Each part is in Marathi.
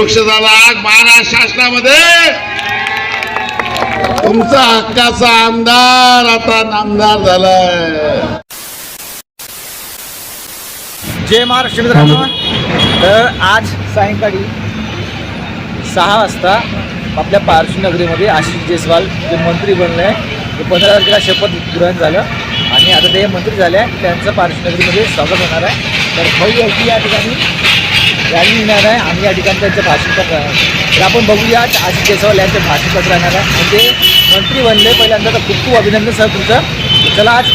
आता झाला महाराष्ट्र शासनामध्ये. तुमचा हक्काचा आमदार आता नामदार झालाय. जय महाराष्ट्र मित्रांनो तर आज सायंकाळी सहा वाजता आपल्या पारशी नगरीमध्ये आशिष जयस्वाल जे मंत्री बनले ते पंधरा तारखेला शपथ ग्रहण झालं. आणि आता ते मंत्री झाले त्यांचं पारशी नगरीमध्ये स्वागत होणार आहे. तर भव्य या ठिकाणी रॅली येणार आहे. आम्ही या ठिकाणी त्यांचं भाषण करणार आहे तर आपण बघूया आशिष जयस्वाल यांचं भाषण पत्र राहणार आहे. म्हणजे मंत्री बनले. पहिल्यांदा तर खूप खूप अभिनंदन सर तुमचं. चला आज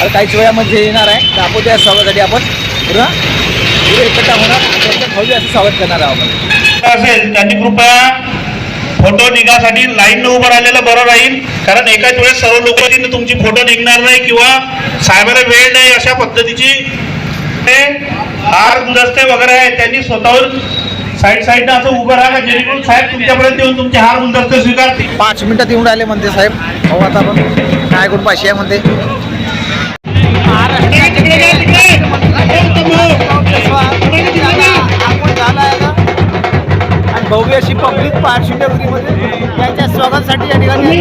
आता काहीच वेळामध्ये येणार आहे. तर आपण त्या स्वागतासाठी आपण पुरा पुरे एकत्र होणार. त्यांचं भव्य असं स्वागत करणार आहोत. आपण असेल त्यांनी कृपया फोटो निघासाठी लाईन उभं राहिलेलं बरं राहील. कारण एकाच वेळेस सर्व लोक तुमची फोटो निघणार नाही किंवा साहेबाला वेळ नाही अशा पद्धतीची. हे हार गुलदस्ते वगैरे आहे त्यांनी स्वतःहून साईड साईडनं असं उभं राहा जेणेकरून साहेब तुमच्यापर्यंत येऊन तुमचे हार गुलदस्ते स्वीकारतील. पाच मिनिटात येऊन राहिले म्हणते साहेब. हो आता आपण काय करून पाहिजे आहे म्हणते भव्य अशी पब्लिक पारशी नगरीमध्ये त्यांच्या स्वागतासाठी या ठिकाणी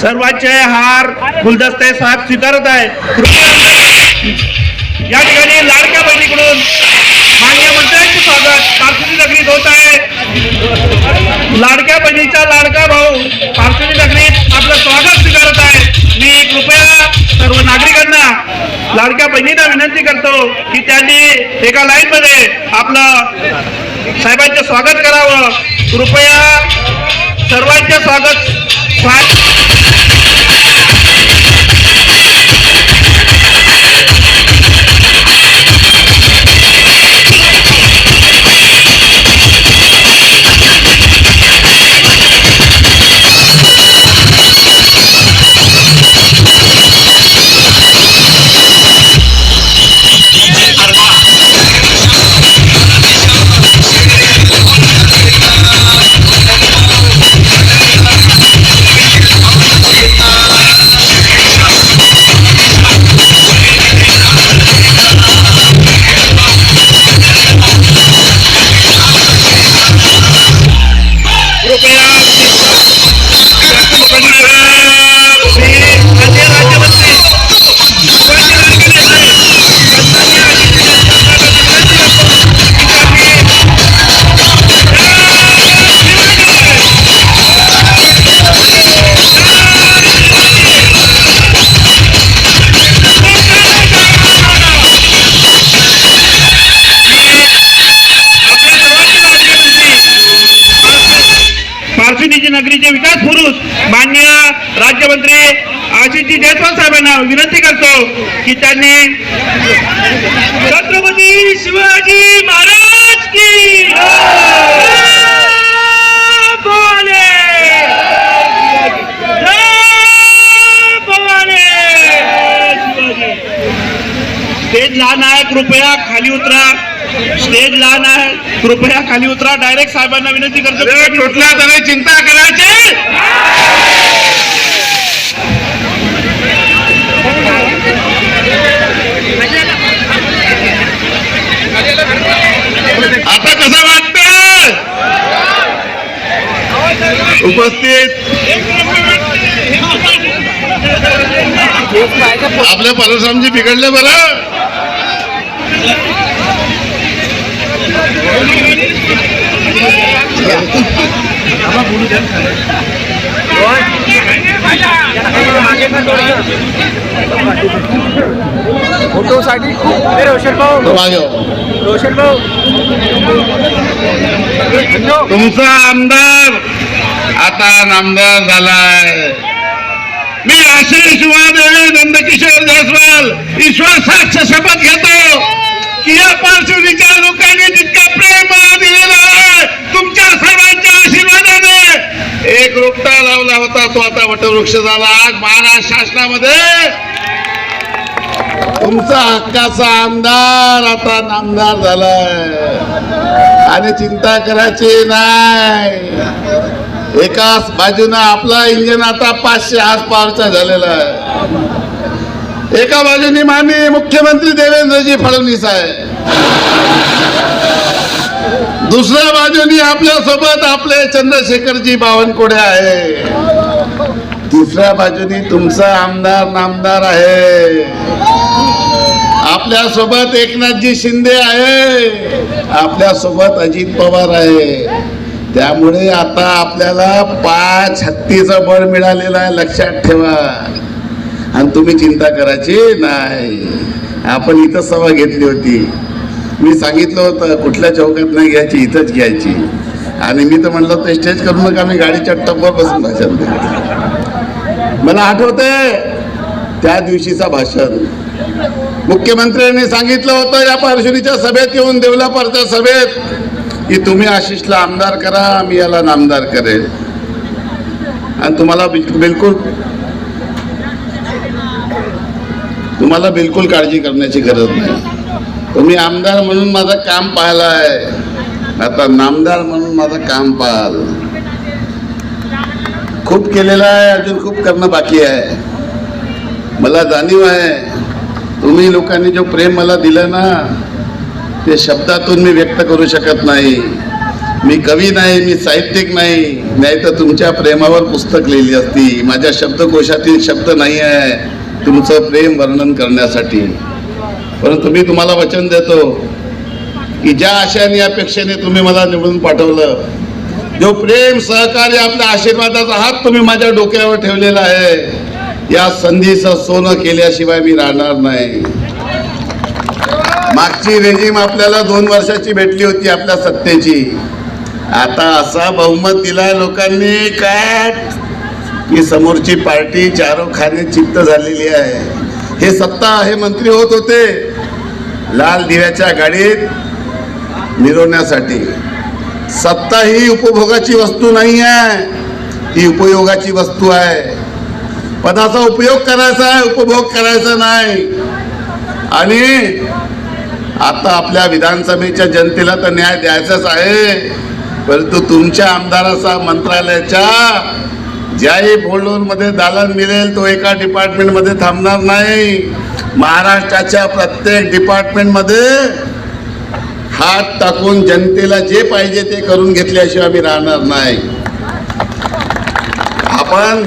सर्वांचे हार गुलदस्ते साहेब स्वीकारत आहे या ठिकाणी लाडक्या बहिणीकडून माननीय मंत्र्यांचे स्वागत. पार्थिवी नगरीत होत आहे. लाडक्या बहिणीचा लाडका भाऊ सर्व नागरिकांना लाडक्या बहिणींना विनंती करतो की त्यांनी एका लाईनमध्ये आपलं साहेबांचे स्वागत करावं. कृपया सर्वांचे स्वागत. राज्यमंत्री आशिषजी जयस्वाल साहेबांना विनंती करतो की त्यांनी छत्रपती शिवाजी महाराज की जय स्टेज लहान आहे कृपया खाली उतरा. स्टेज लहान आहे कृपया खाली उतरा. डायरेक्ट साहेबांना विनंती करतो कुठल्या तरी चिंता करायची? असं कसं वाटत उपस्थित. आपल्या पालसामजी बिघडले बरं. फोटोसाठी खूप हो. रोशन भाऊ रोशन भाऊ तुमचा आमदार आता नामदार झालाय. मी आशिष वादळे नंदकिशोर जयस्वाल ईश्वर साक्ष शपथ घेतो. की या पार्श्वभूमीच्या लोकांनी जितका प्रेम मला दिलेला आहे तुमच्या सर्वांच्या आशीर्वादाने. एक रोपटा लावला होता तो आता वटवृक्ष झाला. आज महाराष्ट्र शासनामध्ये. तुमचा हक्काचा आमदार आता नामदार झालाय. आणि चिंता करायची नाही. एकाच बाजूनं आपला इंजिन आता पाचशे आज पॉवरचा झालेला आहे. एका बाजूने माननीय मुख्यमंत्री देवेंद्रजी फडणवीस आहे. दुसऱ्या बाजूनी आपल्यासोबत आपले चंद्रशेखरजी बावनकुळे आहे. तिसऱ्या बाजूनी तुमचा आमदार नामदार आहे. आपल्यासोबत एकनाथजी शिंदे आहे. आपल्यासोबत अजित पवार आहे. त्यामुळे आता आपल्याला पाच हत्तीचं बळ मिळालेलं आहे लक्षात ठेवा. आणि तुम्ही चिंता करायची नाही. आपण इथं सभा घेतली होती. मी सांगितलं होतं कुठल्या चौकात नाही घ्यायची इथंच घ्यायची. आणि मी तर म्हणलं होतं स्टेज करू नका मी गाडीच्या टप्प्यावर बसून भाषण मला आठवते त्या दिवशीचा भाषण. मुख्यमंत्र्यांनी सांगितलं होतं या पार्श्वनीच्या सभेत येऊन देवलापरच्या सभेत की तुम्ही आशिषला आमदार करा मी याला नामदार करेल. आणि तुम्हाला बिलकुल तुम्हाला बिलकुल काळजी करण्याची गरज नाही. तुम्ही आमदार म्हणून माझं काम पाहिलं आहे आता नामदार म्हणून माझं काम पाहाल. खूप केलेलं आहे अजून खूप करणं बाकी आहे. मला जाणीव आहे तुम्ही लोकांनी जो प्रेम मला दिलं ना ते शब्दातून मी व्यक्त करू शकत नाही. मी कवी नाही मी साहित्यिक नाही नाही तर तुमच्या प्रेमावर पुस्तक लिहिली असती. माझ्या शब्दकोशातील शब्द नाही आहे. तुमचं प्रेम वर्णन करण्यासाठी. परंतु मी तुम्हाला वचन देतो की ज्या आशयाने अपेक्षेने तुम्ही मला निवडून पाठवलं जो प्रेम सहकार्य आपल्या आशीर्वादाचा हात तुम्ही माझ्या डोक्यावर ठेवलेला आहे या संधीचं सोनं केल्याशिवाय मी राहणार नाही. मागची रेजीम आपल्याला दोन वर्षाची भेटली होती आपल्या सत्तेची. आता असा बहुमत दिलाय लोकांनी काय? की समोरची पार्टी चारो खाने चित्त झालेली आहे. हे सत्ता हे मंत्री होत होते. लाल दिव्याच्या गाडीत मिरवण्यासाठी. सत्ता ही उपभोगाची वस्तू नाही आहे. ती उपयोगाची वस्तू आहे. पदाचा उपयोग करायचा आहे उपभोग करायचा नाही. आणि आता आपल्या विधानसभेच्या जनतेला तर न्याय द्यायचाच आहे. परंतु तुमच्या आमदाराचा मंत्रालयाच्या ज्याही मध्ये दालन मिळेल तो एका डिपार्टमेंटमध्ये थांबणार नाही. महाराष्ट्राच्या प्रत्येक डिपार्टमेंटमध्ये हात टाकून जनतेला जे पाहिजे ते करून घेतल्याशिवाय आम्ही राहणार नाही. आपण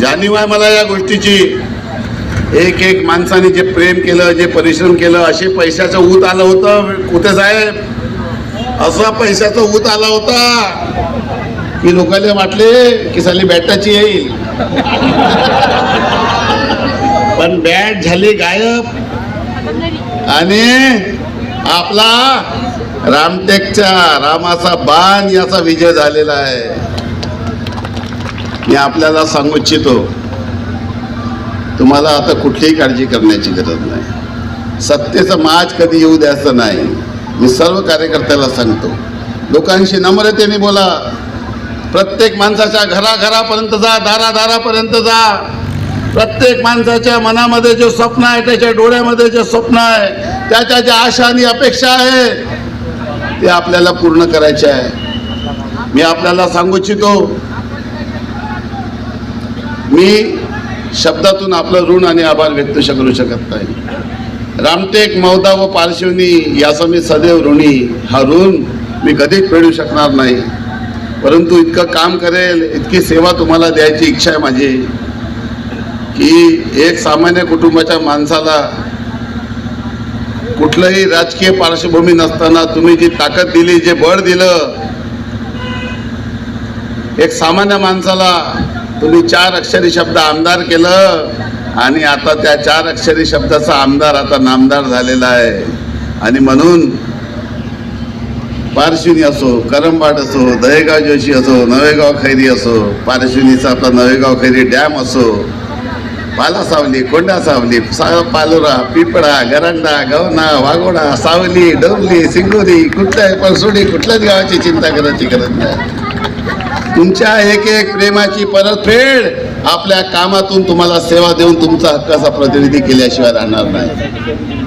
जाणीव आहे मला या गोष्टीची. एक एक माणसाने जे प्रेम केलं जे परिश्रम केलं असे पैशाचं ऊत आलं होतं. कुठे साहेब? असा पैशाचं ऊत आला होता. की लोकांना वाटले की साली बॅटाची येईल. पण बॅट झाली गायब. आणि आपला रामटेकच्या रामाचा बाण याचा विजय झालेला आहे. मी आपल्याला सांगू इच्छितो तुम्हाला आता कुठलीही काळजी करण्याची गरज नाही. सत्तेचं माज कधी येऊ द्यायचं नाही. मी सर्व कार्यकर्त्याला सांगतो. लोकांशी नम्रतेने बोला. प्रत्येक माणसाच्या घराघरापर्यंत जा दारादारापर्यंत जा. प्रत्येक माणसाच्या मनामध्ये जे स्वप्न आहे त्याच्या डोळ्यामध्ये जे स्वप्न आहे त्याच्या ज्या आशा आणि अपेक्षा आहे ते आपल्याला पूर्ण करायचे आहे. मी आपल्याला सांगू इच्छितो मी शब्दातून आपलं ऋण आणि आभार व्यक्त करू शकत नाही. रामटेक मौदा व पार्श्वनी याचा मी सदैव ऋणी. हा ऋण मी कधीच फेडू शकणार नाही. परंतु इतकं काम करेल इतकी सेवा तुम्हाला द्यायची इच्छा आहे माझी. की एक सामान्य कुटुंबाच्या माणसाला कुठलंही राजकीय पार्श्वभूमी नसताना तुम्ही जी ताकद दिली जे बळ दिलं एक सामान्य माणसाला तुम्ही चार अक्षरी शब्द आमदार केलं आणि आता त्या चार अक्षरी शब्दाचा आमदार आता नामदार झालेला आहे. आणि म्हणून पारशिवनी असो करंबाट असो दहेगाव जोशी असो नवेगाव खैरी असो पारशिवनीचा आपला नवेगाव खैरी डॅम असो पाला सावली कोंडा सावली सा पालोरा पिपळा गरंडा गवना वाघोडा सावली डोंबली सिंगोरी कुठल्या परसोडी कुठल्याच गावाची चिंता करायची गरज नाही. तुमच्या एक एक प्रेमाची परतफेड आपल्या कामातून तुम्हाला सेवा देऊन तुमचा हक्काचा प्रतिनिधी केल्याशिवाय राहणार नाही.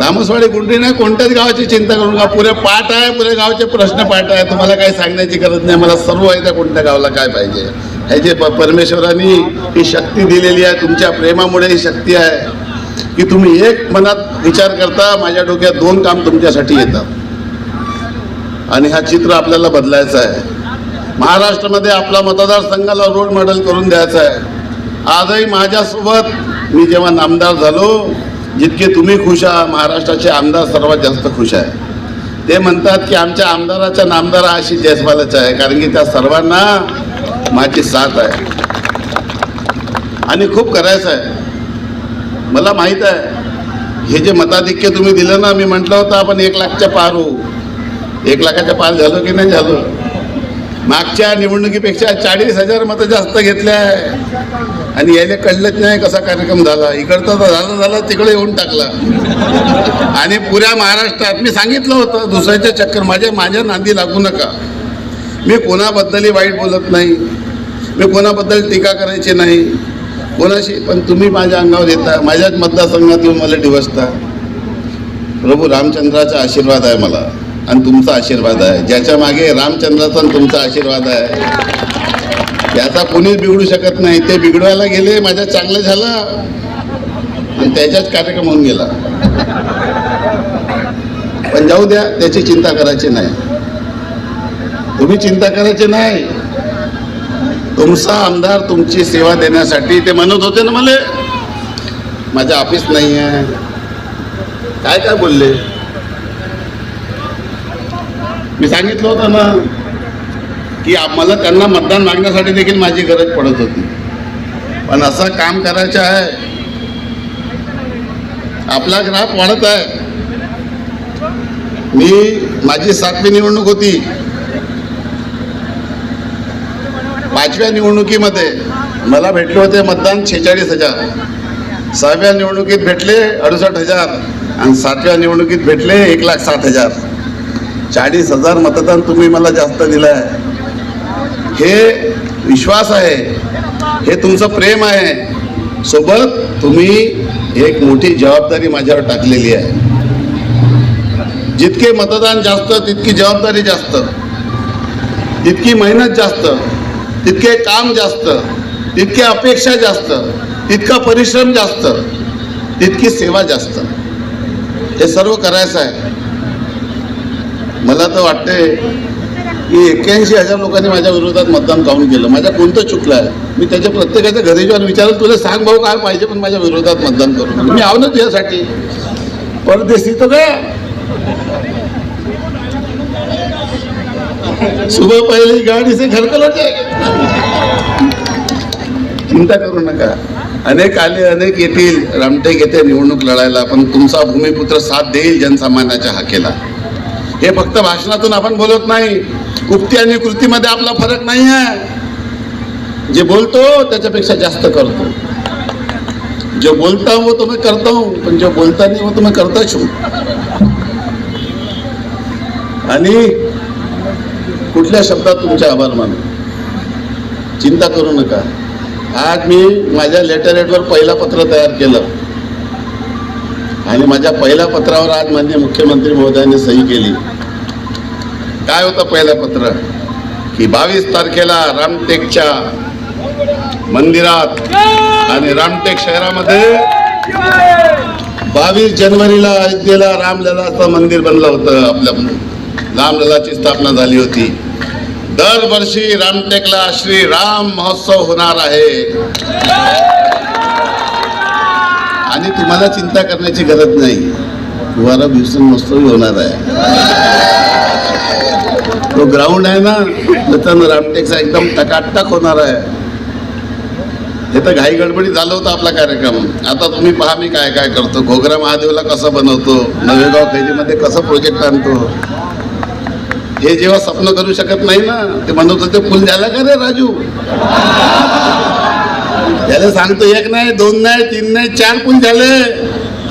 तामसवाडी गुंडी नाही कोणत्याच गावाची चिंता करू नका. पुरे पाठ आहे पुरे गावचे प्रश्न पाठ आहे. तुम्हाला काही सांगण्याची गरज नाही. मला सर्व आहे त्या कोणत्या गावाला काय पाहिजे? ह्याचे प परमेश्वरांनी ही शक्ती दिलेली आहे तुमच्या प्रेमामुळे ही शक्ती आहे की तुम्ही एक मनात विचार करता माझ्या डोक्यात दोन काम तुमच्यासाठी येतात. आणि हा चित्र आपल्याला बदलायचं आहे. महाराष्ट्रामध्ये आपला मतदारसंघाला रोल मॉडेल करून द्यायचा आहे. आजही माझ्यासोबत मी जेव्हा नामदार झालो जितके तुम्ही खुश आहात महाराष्ट्राचे आमदार सर्वात जास्त खुश आहे. ते म्हणतात की आमच्या आमदाराच्या नामदार अशी आशिष जयस्वालच आहे कारण की त्या सर्वांना माझी साथ आहे. आणि खूप करायचं आहे. मला माहीत आहे हे जे मताधिक्य तुम्ही दिलं ना मी म्हटलं होतं आपण एक लाखच्या पार होऊ. एक लाखाच्या पार झालो की नाही झालो? मागच्या निवडणुकीपेक्षा चाळीस हजार मतं जास्त घेतल्या आहे. आणि यायला कळलंच नाही कसा कार्यक्रम झाला. इकडचं तर झालं झाला तिकडे येऊन टाकला. आणि पुऱ्या महाराष्ट्रात मी सांगितलं होतं दुसऱ्याच्या चक्कर माझ्या माझ्या नांदी लागू नका. मी कोणाबद्दलही वाईट बोलत नाही. मी कोणाबद्दल टीका करायची नाही. कोणाशी पण तुम्ही माझ्या अंगावर येता माझ्याच मतदारसंघात येऊन मला डिवसता प्रभू रामचंद्राचा आशीर्वाद आहे मला. आणि तुमचा आशीर्वाद आहे. ज्याच्या मागे रामचंद्राचा आणि तुमचा आशीर्वाद आहे. त्याचा कोणीच बिघडू शकत नाही. ते बिघडवायला गेले माझ्या चांगलं झालं आणि त्याच्याच कार्यक्रम होऊन गेला. पण जाऊ द्या त्याची चिंता करायची नाही. तुम्ही चिंता करायची नाही. तुमचा आमदार तुमची सेवा देण्यासाठी ते म्हणत होते ना मला माझं ऑफिस नाही आहे काय काय बोलले? मी सांगितलं होतं ना की मला त्यांना मतदान मागण्यासाठी देखील माझी गरज पडत होती. पण असं काम करायचं आहे. आपला ग्राफ वाढत आहे. मी माझी सातवी निवडणूक होती. पाचव्या निवडणुकीमध्ये मला भेटले होते मतदान छेचाळीस हजार. सहाव्या निवडणुकीत भेटले अडुसष्ट हजार. आणि सातव्या निवडणुकीत भेटले एक लाख सात हजार. चाळीस हजार मतदान तुम्ही मला जास्त दिलं आहे हे विश्वास आहे. हे तुमचं प्रेम आहे. सोबत तुम्ही एक मोठी जबाबदारी माझ्यावर टाकलेली आहे. जितके मतदान जास्त तितकी जबाबदारी जास्त. तितकी मेहनत जास्त. तितके काम जास्त. तितके अपेक्षा जास्त. तितका परिश्रम जास्त. तितकी सेवा जास्त. हे सर्व करायचं आहे. मला तर वाटते की एक्क्याऐंशी हजार लोकांनी माझ्या विरोधात मतदान काढून केलं? माझ्या कोणतं चुकलं आहे? मी त्याच्या प्रत्येकाच्या घरी जाऊन विचारलं तुला सांग भाऊ काय पाहिजे पण माझ्या विरोधात मतदान करू मी आव ना तुझ्यासाठी परदेशी तो काय? सुबह पहले गाडी से घर का चिंता करू नका. अनेक आले अनेक येतील. रामटेक येथे निवडणूक लढायला पण तुमचा भूमिपुत्र साथ देईल जनसामान्याच्या हाकेला. हे फक्त भाषणातून आपण बोलत नाही. उक्ती आणि कृतीमध्ये आपला फरक नाही आहे जे बोलतो त्याच्यापेक्षा जास्त करतो. जो बोलता हूं वो तो मैं करता हूं पण जो बोलता नाही वो तो मैं करताच हूं आणि कुठल्या शब्दात तुमचे आभार मानू? चिंता करू नका. आज मी माझ्या लेटर एडवर पहिला पत्र तयार केलं. आणि माझ्या पहिल्या पत्रावर आज माननीय मुख्यमंत्री महोदयांनी सही केली. काय होतं पहिलं पत्र? की बावीस तारखेला रामटेकच्या मंदिरात आणि रामटेक शहरामध्ये बावीस जानेवारीला अयोध्येला रामललाचं मंदिर बनलं होतं आपल्या रामललाची स्थापना झाली होती. दरवर्षी रामटेकला श्री राम महोत्सव होणार आहे. आणि तुम्हाला चिंता करण्याची गरज नाही. तुम्हाला भीषण मस्त होणार आहे. तो ग्राउंड आहे ना त्याच्यानं रामटेकचा एकदम टकाटक होणार आहे. हे तर घाई गडबडी झालं होतं आपला कार्यक्रम. आता तुम्ही पहा मी काय काय करतो. घोगरा महादेवला कसं बनवतो? नवेगाव कैरीमध्ये कसं प्रोजेक्ट आणतो? हे जेव्हा स्वप्न करू शकत नाही ना ते म्हणत होते फुल झाला का रे राजू? त्याला सांगतो एक नाही दोन नाही तीन नाही चार पण झाले.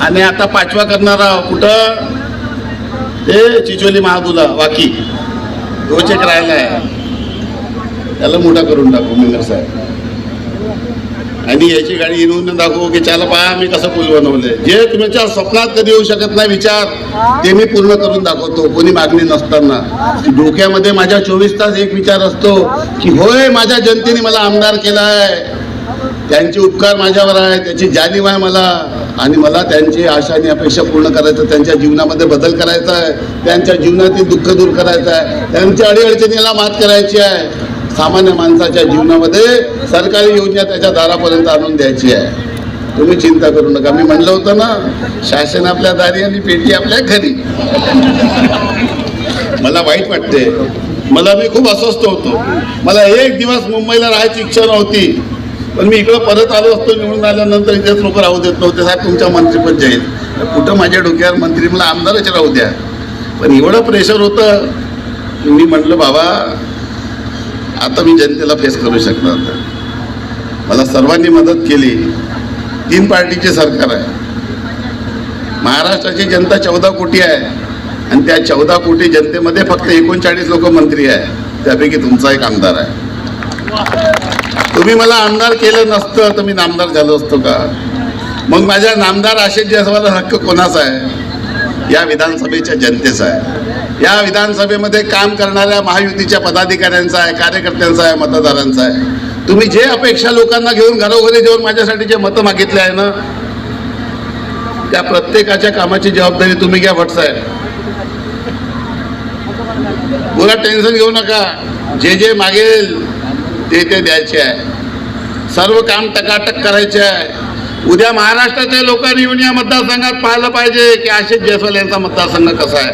आणि आता पाचवा करणार आहोत. कुठं? ते चिचोली महादुला वाकी. तोच एक राहिला त्याला मोठा करून टाकू मिंगर साहेब. आणि याची गाडी येऊन दाखवू की चला पहा मी कसं पूल बनवले जे तुमच्या स्वप्नात कधी येऊ शकत नाही विचार. ते मी पूर्ण करून दाखवतो. कोणी मागणी नसताना. डोक्यामध्ये माझ्या चोवीस तास एक विचार असतो की होय माझ्या जनतेने मला आमदार केला आहे त्यांचे उपकार माझ्यावर आहे त्याची जाणीव आहे मला. आणि मला त्यांची आशा आणि अपेक्षा पूर्ण करायचं त्यांच्या जीवनामध्ये बदल करायचा आहे त्यांच्या जीवनातील दुःख दूर करायचं आहे त्यांच्या अडीअडचणीला मात करायची आहे. सामान्य माणसाच्या जीवनामध्ये सरकारी योजना त्याच्या दारापर्यंत आणून द्यायची आहे. तुम्ही चिंता करू नका. मी म्हणलं होतं ना शासन आपल्या दारी आणि पेटी आपल्या घरी. मला वाईट वाटते. मला मी खूप अस्वस्थ होतो. मला एक दिवस मुंबईला राहायची इच्छा नव्हती. पण मी इकडं परत आलो असतो निवडून आल्यानंतर इथेच लोक राहू देत नव्हते. साहेब तुमच्या मंत्रीपद जाईल कुठं माझ्या डोक्यावर मंत्री मला आमदारच राहू द्या. पण एवढं प्रेशर होतं. की मी म्हटलं बाबा आता मी जनतेला फेस करू शकणार नाही. मला सर्वांनी मदत केली. तीन पार्टीचे सरकार आहे. महाराष्ट्राची जनता चौदा कोटी आहे. आणि त्या चौदा कोटी जनतेमध्ये फक्त एकोणचाळीस लोक मंत्री आहे. त्यापैकी तुमचा एक आमदार आहे. तुम्ही मला आमदार केलं नसतं तर मी नामदार झालो असतो का? मग माझ्या नामदार आशेष जयस्वाला हक्क कोणाचा आहे? या विधानसभेच्या जनतेचा आहे. या विधानसभेमध्ये काम करणाऱ्या महायुतीच्या पदाधिकाऱ्यांचा आहे कार्यकर्त्यांचा आहे मतदारांचा आहे. तुम्ही जे अपेक्षा लोकांना घेऊन घरोघरी जेवून माझ्यासाठी जे मतं मागितले आहे ना त्या प्रत्येकाच्या कामाची जबाबदारी तुम्ही घ्या भटसाहेब. पुरा टेन्शन घेऊ नका. जे जे मागेल ते ते द्यायचे आहे. सर्व काम टकाटक करायचे आहे. उद्या महाराष्ट्राच्या लोकांनी येऊन या मतदारसंघात पाहिलं पाहिजे की आशिष जयस्वाल यांचा मतदारसंघ कसा आहे.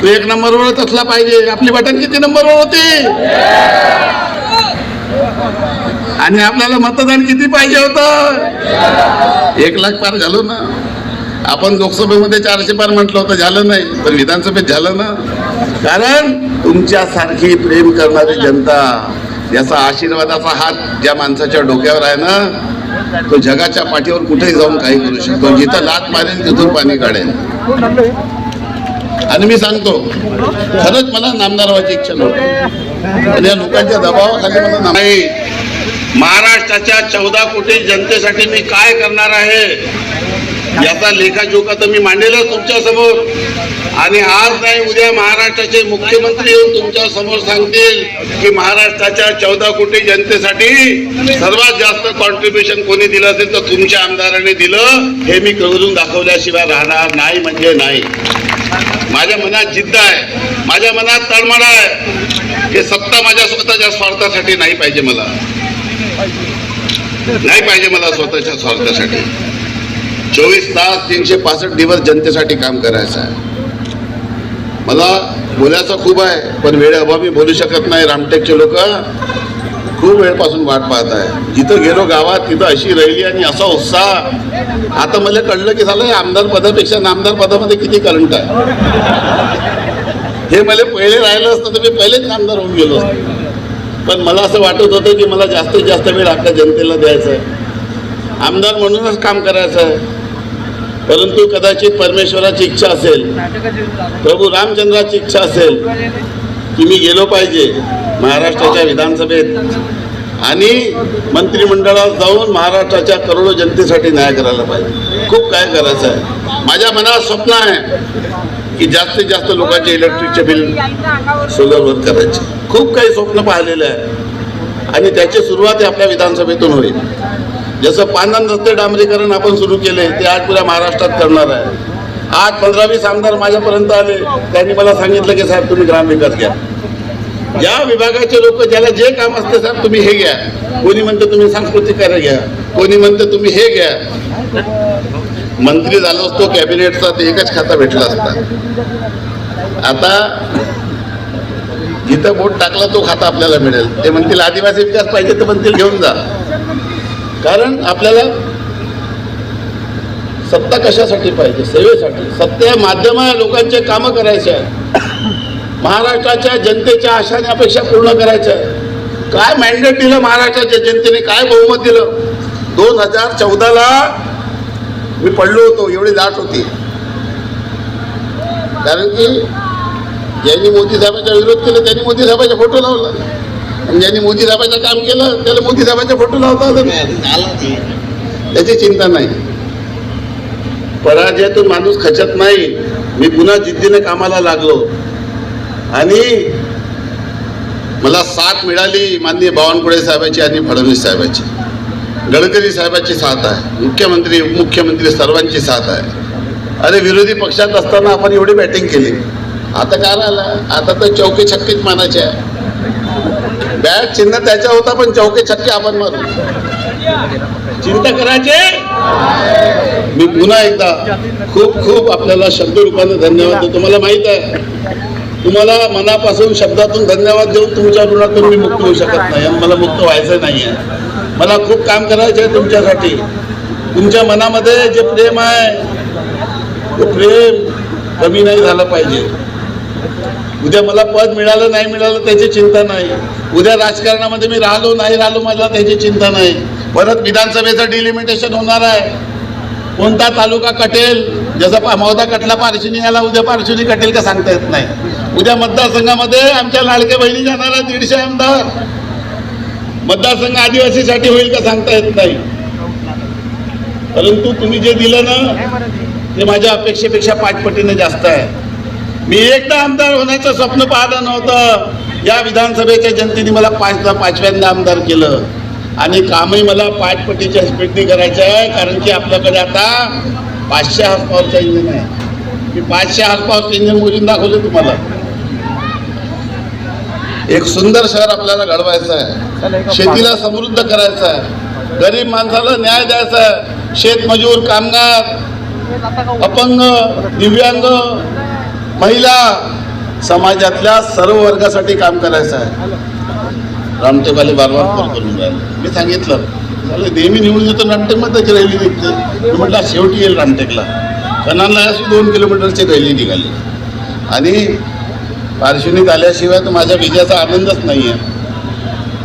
तो एक नंबरवरच असला पाहिजे. आपली बटन किती नंबरवर होती? आणि आपल्याला मतदान किती पाहिजे होतं? एक लाख पार झालो ना. आपण लोकसभेमध्ये चारशे पार म्हटलं होतं झालं नाही. पण विधानसभेत झालं ना. कारण तुमच्यासारखी प्रेम करणारी जनता याचा आशीर्वादाचा हात ज्या माणसाच्या डोक्यावर आहे ना तो जगाच्या पाठीवर कुठेही जाऊन काही करू शकतो. जिथं लात मारेल तिथून पाणी काढेल. आणि मी सांगतो खरंच मला नामदार व्हायची इच्छा नव्हती. पण या लोकांच्या दबावाखाली मला नाही. महाराष्ट्राच्या चौदा कोटी जनतेसाठी मी काय करणार आहे? याचा लेखाजोखा तर मी मांडेलच तुमच्यासमोर. आणि आज नाही उद्या महाराष्ट्राचे मुख्यमंत्री येऊन तुमच्यासमोर सांगतील की महाराष्ट्राच्या चौदा कोटी जनतेसाठी सर्वात जास्त कॉन्ट्रीब्युशन कोणी दिलं असेल तर तुमच्या आमदाराने दिलं. हे मी करून दाखवल्याशिवाय राहणार नाही म्हणजे नाही. माझ्या मनात जिद्द आहे. माझ्या मनात तळमळ आहे. की सत्ता माझ्या स्वतःच्या स्वार्थासाठी नाही पाहिजे मला. नाही पाहिजे मला स्वतःच्या स्वार्थासाठी. चोवीस तास तीनशे पासष्ट दिवस जनतेसाठी काम करायचं आहे. मला बोलायचं खूप आहे पण वेळेअभावी बोलू शकत नाही रामटेकचे लोक. खूप वेळपासून वाट पाहत आहे. जिथं गेलो गावात तिथं अशी राहिली आणि असा उत्साह. आता मला कळलं की झालं आमदार पदापेक्षा नामदार पदामध्ये किती करंट आहे. हे मला पहिले राहिलं असतं तर मी पहिलेच नामदार होऊन गेलो असतो. पण मला असं वाटत होतं की मला जास्तीत जास्त वेळ आपल्या जनतेला द्यायचा आहे. आमदार म्हणूनच काम करायचं आहे. परंतु कदाचित परमेश्वराची इच्छा असेल प्रभू रामचंद्राची इच्छा असेल की मी गेलो पाहिजे महाराष्ट्राच्या विधानसभेत. आणि मंत्रिमंडळात जाऊन महाराष्ट्राच्या करोडो जनतेसाठी न्याय करायला पाहिजे. खूप काय करायचं आहे. माझ्या मनात स्वप्न आहे की जास्तीत जास्त लोकांचे इलेक्ट्रिकचे बिल सोलरवर करायचे. खूप काही स्वप्न पाहिलेलं आहे. आणि त्याची सुरुवात आपल्या विधानसभेतून होईल. जसं पानन रस्ते डांबरीकरण आपण सुरू केले ते आज पुऱ्या महाराष्ट्रात करणार आहे. आज पंधरा वीस आमदार माझ्यापर्यंत आले त्यांनी मला सांगितलं की साहेब तुम्ही ग्रामविकास घ्या. ज्या विभागाचे लोक ज्याला जे काम असते साहेब तुम्ही हे घ्या. कोणी म्हणतं तुम्ही सांस्कृतिक कार्य घ्या कोणी म्हणतं तुम्ही हे घ्या. मंत्री झालो असतो कॅबिनेटचा ते एकच खाता भेटला असता. आता जिथं बोट टाकला तो खाता आपल्याला मिळेल. ते म्हणतील आदिवासी विकास पाहिजे तर म्हणतील घेऊन जा. कारण आपल्याला सत्ता कशासाठी पाहिजे? सेवेसाठी. सत्य हे माध्यम लोकांचे कामं करायचे आहे महाराष्ट्राच्या जनतेच्या आशाने अपेक्षा पूर्ण करायच्या आहे काय मॅन्डेट दिलं महाराष्ट्राच्या जनतेने? काय बहुमत दिलं? दोन हजार चौदाला मी पडलो होतो. एवढी लाट होती. कारण की ज्यांनी मोदी साहेबांचा विरोध केला त्यांनी मोदी साहेबांचा फोटो लावला. आणि ज्यांनी मोदी साहेबांचं काम केलं त्याला मोदी साहेबांचा फोटो लावता आला नाही. त्याची चिंता नाही. पराजयातून माणूस खचत नाही. मी पुन्हा जिद्दीने कामाला लागलो. आणि मला साथ मिळाली माननीय बावनकुळे साहेबांची आणि फडणवीस साहेबांची. गडकरी साहेबांची साथ आहे. मुख्यमंत्री उपमुख्यमंत्री सर्वांची साथ आहे. अरे विरोधी पक्षात असताना आपण एवढी बॅटिंग केली. आता काय राहिलं? आता तर चौके छक्केच मानायचे आहे. बॅट चिन्ह त्याच्या होता पण चौके छक्के आपण मारू. चिंता करायचे? मी पुन्हा एकदा खूप खूप आपल्याला शब्दरूपाने धन्यवाद देतो. तुम्हाला माहीत आहे तुम्हाला मनापासून शब्दातून धन्यवाद देऊन तुमच्या ऋणातून मी मुक्त होऊ शकत नाही आणि मला मुक्त व्हायचं नाही आहे मला खूप काम करायचं आहे तुमच्यासाठी. तुमच्या मनामध्ये जे प्रेम आहे ते प्रेम कमी नाही झालं पाहिजे. उद्या मला पद मिळालं नाही मिळालं त्याची चिंता नाही. उद्या राजकारणामध्ये मी राहिलो नाही राहिलो मला त्याची चिंता नाही. परत विधानसभेचं डिलिमिटेशन होणार आहे. कोणता तालुका कटेल? जसं मौदा कटला पारशिनी याला उद्या पारशिनी कटेल का सांगता येत नाही. उद्या मतदारसंघामध्ये आमच्या लाडक्या बहिणी जाणार आहे दीडशे आमदार. मतदारसंघ आदिवासीसाठी होईल का सांगता येत नाही. परंतु तुम्ही जे दिलं ना ते माझ्या अपेक्षेपेक्षा पाचपटीने जास्त आहे. मी एकदा आमदार होण्याचं स्वप्न पाहिलं नव्हतं. या विधानसभेच्या जनतेने मला पाचदा पाचव्यांदा आमदार केलं. आणि कामही मला पाच पटीच्या स्पीडने करायचं आहे कारण की आपल्याकडे आता पाचशे हार्स पॉवरचं इंजिन आहे. मी पाचशे हार्स पॉवरचं इंजिन मोजून दाखवलं तुम्हाला. एक सुंदर शहर आपल्याला घडवायचं आहे. शेतीला समृद्ध करायचं आहे. गरीब माणसाला न्याय द्यायचा आहे. शेतमजूर कामगार अपंग दिव्यांग महिला समाजातल्या सर्व वर्गासाठी काम करायचं आहे. रामटेकवाले बारवार कॉल करून राहिले. मी सांगितलं मला नेहमी निवडून येतो रामटेकमध्येच त्याची रॅली निघते. मी म्हटलं शेवटी येईल रामटेकला. कणाला अशी दोन किलोमीटरची रॅली निघाली. आणि पार्श्वनीत आल्याशिवाय तर माझ्या विजयाचा आनंदच नाही आहे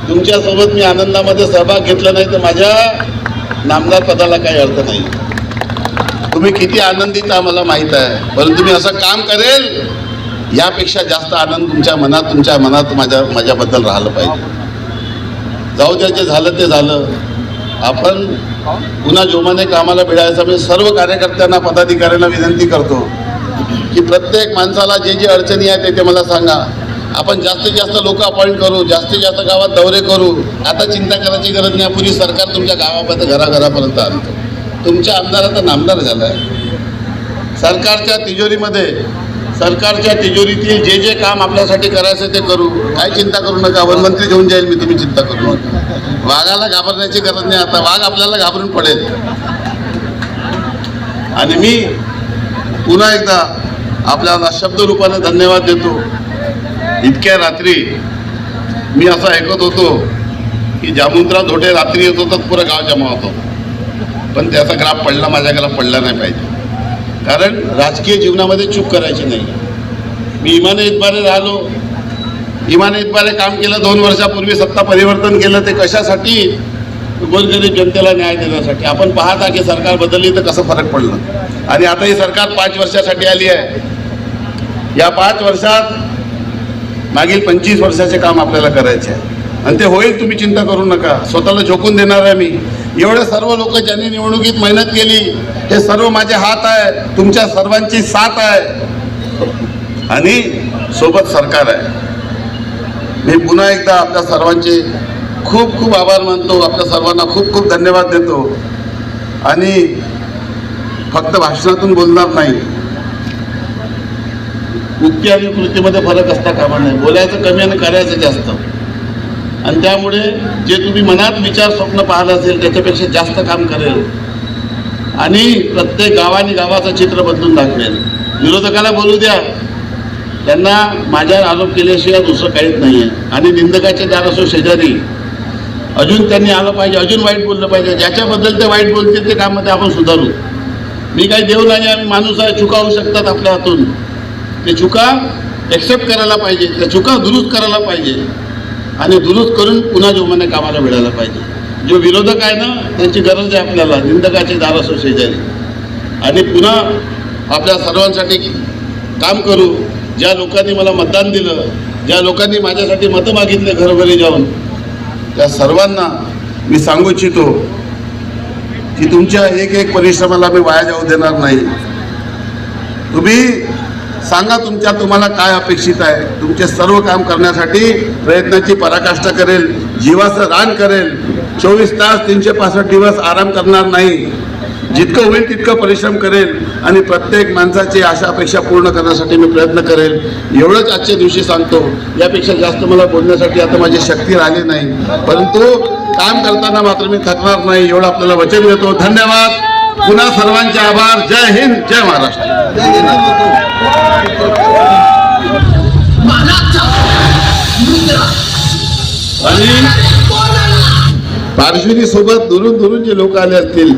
तुमच्यासोबत मी आनंदामध्ये सहभाग घेतला नाही तर माझ्या नामदार पदाला काही अर्थ नाही तुम्ही किती आनंदित आम्हाला माहीत आहे. परंतु मी असं काम करेल यापेक्षा जास्त आनंद तुमच्या मनात तुमच्या मनात माझ्या माझ्याबद्दल राहिलं पाहिजे. जाऊ द्या जे झालं ते झालं. आपण पुन्हा जोमाने कामाला मिळायचं मी सर्व कार्यकर्त्यांना पदाधिकाऱ्यांना विनंती करतो की प्रत्येक माणसाला जे जे अडचणी आहेत ते ते मला सांगा. आपण जास्तीत जास्त लोक अपॉइंट करू जास्तीत जास्त गावात दौरे करू. आता चिंता करायची गरज नाही पूर्वी सरकार तुमच्या गावापर्यंत घराघरापर्यंत आणतो. तुमच्या आमदार आता नामदार झाला आहे सरकारच्या तिजोरीमध्ये सरकारच्या तिजोरीतील जे जे काम आपल्यासाठी करायचं ते करू. काय चिंता करू नका वनमंत्री घेऊन जाईल मी तुम्ही चिंता करू नका. वाघाला घाबरण्याची गरज नाही आता वाघ आपल्याला घाबरून पडेल. आणि मी पुन्हा एकदा आपल्याला शब्दरूपाने धन्यवाद देतो. इतक्या रात्री मी असं ऐकत होतो की जामुंद्रा धोटे रात्री येत होतात पुरं गाव जमा होतो. पण त्याचा ग्राफ पडला माझ्या ग्राफ पडला नाही पाहिजे. कारण राजकीय जीवनामध्ये चूक करायची नाही. मी इमाने इतबारे राहिलो. इमाने इतबारे काम केलं दोन वर्षापूर्वी सत्ता परिवर्तन केलं ते कशासाठी? गोरगरीब जनतेला न्याय देण्यासाठी. आपण पाहता की सरकार बदलली तर कसं फरक पडलं? आणि आता ही सरकार पाच वर्षासाठी आली आहे. या पाच वर्षात मागील पंचवीस वर्षाचे काम आपल्याला करायचे आहे. आणि ते होईल तुम्ही चिंता करू नका. स्वतःला झोकून देणार आहे मी. एवढे सर्व लोक ज्यांनी निवडणुकीत मेहनत केली हे सर्व माझे हात आहे तुमच्या सर्वांची साथ आहे. आणि सोबत सरकार आहे. मी पुन्हा एकदा आपल्या सर्वांचे खूप खूप आभार मानतो. आपल्या सर्वांना खूप खूप धन्यवाद देतो. आणि फक्त भाषणातून बोलणार नाही. उक्ती आणि कृतीमध्ये फरक असता कामा नाही बोलायचं कमी आणि करायचं जास्त. आणि त्यामुळे जे तुम्ही मनात विचार स्वप्न पाहिलं असेल त्याच्यापेक्षा जास्त काम करेल. आणि प्रत्येक गावाने गावाचं चित्र बदलून दाखवेल. विरोधकाला बोलू द्या. त्यांना माझ्यावर आरोप केल्याशिवाय दुसरं काहीच नाही आहे आणि निंदकाचे दार असो शेजारी. अजून त्यांनी आलं पाहिजे अजून वाईट बोललं पाहिजे. ज्याच्याबद्दल ते वाईट बोलतील ते काममध्ये आपण सुधारू. मी काही देऊ नाही आम्ही माणूस आहे चुका होऊ शकतात आपल्या हातून. ते चुका एक्सेप्ट करायला पाहिजे. त्या चुका दुरुस्त करायला पाहिजे. आणि दुरुस्त करून पुन्हा जोमाने कामाला मिळायला पाहिजे. जो विरोधक आहे ना त्यांची गरज आहे आपल्याला निंदकाचे दार असो शेजारी. आणि पुन्हा आपल्या सर्वांसाठी काम करू. ज्या लोकांनी मला मतदान दिलं ज्या लोकांनी माझ्यासाठी मतं मागितले घरोघरी जाऊन त्या सर्वांना मी सांगू इच्छितो की तुमच्या एक एक परिश्रमाला मी वाया जाऊ देणार नाही. तुम्ही सांगा तुमच्या तुम्हाला काय अपेक्षित आहे? तुमचे सर्व काम करण्यासाठी प्रयत्नाची पराकाष्ठा करेल जीवाचं दान करेल. चोवीस तास तीनशे पासष्ट दिवस आराम करणार नाही. जितकं होईल तितकं परिश्रम करेल आणि प्रत्येक माणसाची आशा अपेक्षा पूर्ण करण्यासाठी मी प्रयत्न करेल. एवढंच आजच्या दिवशी सांगतो. यापेक्षा जास्त मला बोलण्यासाठी आता माझी शक्ती राहिली नाही. परंतु काम करताना मात्र मी थकणार नाही एवढं आपल्याला वचन देतो धन्यवाद! पुन्हा सर्वांचे आभार. जय हिंद जय महाराष्ट्र. आणि पार्श्वनी सोबत दुरून दुरून जे लोक आले असतील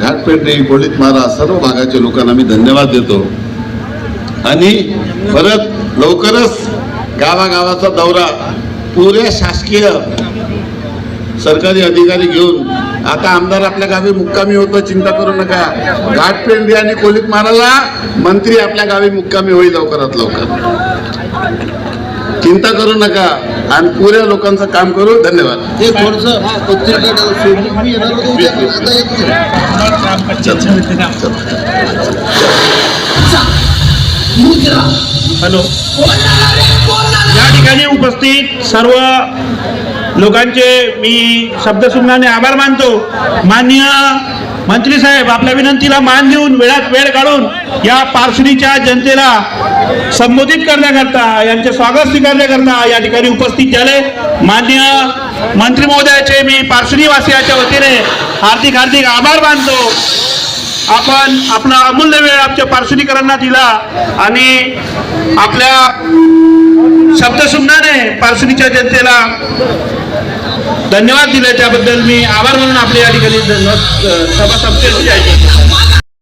घाटपेटणे कोळीत मारा सर्व भागाच्या लोकांना मी धन्यवाद देतो. आणि परत लवकरच गावागावाचा दौरा पुऱ्या शासकीय सरकारी अधिकारी घेऊन आता आमदार आपल्या गावी मुक्कामी होतो चिंता करू नका. घाटपेंडी आणि कोलीत माराला मंत्री आपल्या गावी मुक्कामी होईल लवकरात लवकर. चिंता करू नका. आणि पुऱ्या लोकांचं काम करू. धन्यवाद. हे थोडंसं हा. हॅलो. या ठिकाणी उपस्थित सर्व लोकांचे मी शब्दसुमनाने आभार मानतो. माननीय मंत्री साहेब आपल्या विनंतीला मान देऊन वेळात वेळ काढून या पार्श्वनीच्या जनतेला संबोधित करण्याकरता यांचे स्वागत स्वीकारण्याकरता या ठिकाणी उपस्थित झाले. मान्य मंत्री महोदयाचे मी पार्श्वनीवासियाच्या वतीने हार्दिक हार्दिक आभार मानतो. आपण आपला अमूल्य वेळ आमच्या पार्श्वनीकरांना दिला आणि आपल्या शब्दसुमनाने पार्श्वनीच्या जनतेला धन्यवाद दिले त्याबद्दल मी आभार म्हणून आपल्या या ठिकाणी सभा संपते